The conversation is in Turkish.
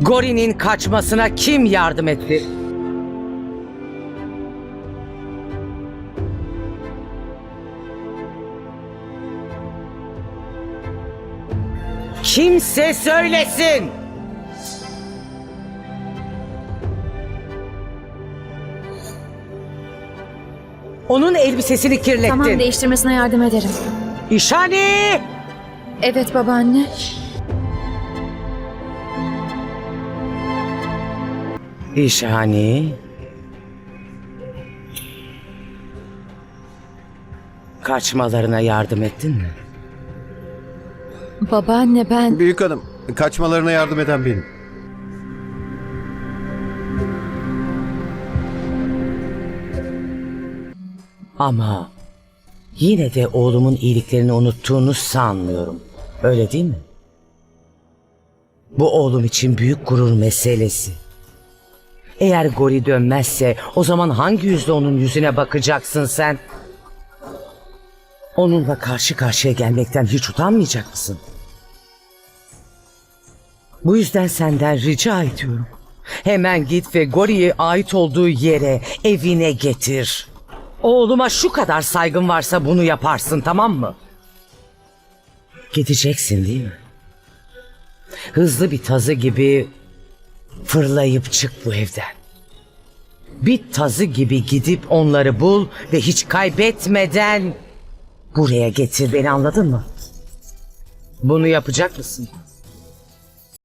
Gori'nin kaçmasına kim yardım etti? Kimse söylesin. Onun elbisesini kirlettin. Tamam değiştirmesine yardım ederim. İşani! Evet babaanne. İşani. Kaçmalarına yardım ettin mi? Babaanne ben... Büyük hanım, kaçmalarına yardım eden benim. Ama yine de oğlumun iyiliklerini unuttuğunu sanmıyorum. Öyle değil mi? Bu oğlum için büyük gurur meselesi. Eğer Gori dönmezse o zaman hangi yüzle onun yüzüne bakacaksın sen? Onunla karşı karşıya gelmekten hiç utanmayacak mısın? Bu yüzden senden rica ediyorum. Hemen git ve Gori'ye ait olduğu yere, evine getir. Oğluma şu kadar saygın varsa bunu yaparsın tamam mı? Gideceksin değil mi? Hızlı bir tazı gibi fırlayıp çık bu evden. Bir tazı gibi gidip onları bul ve hiç kaybetmeden buraya getir beni anladın mı? Bunu yapacak mısın?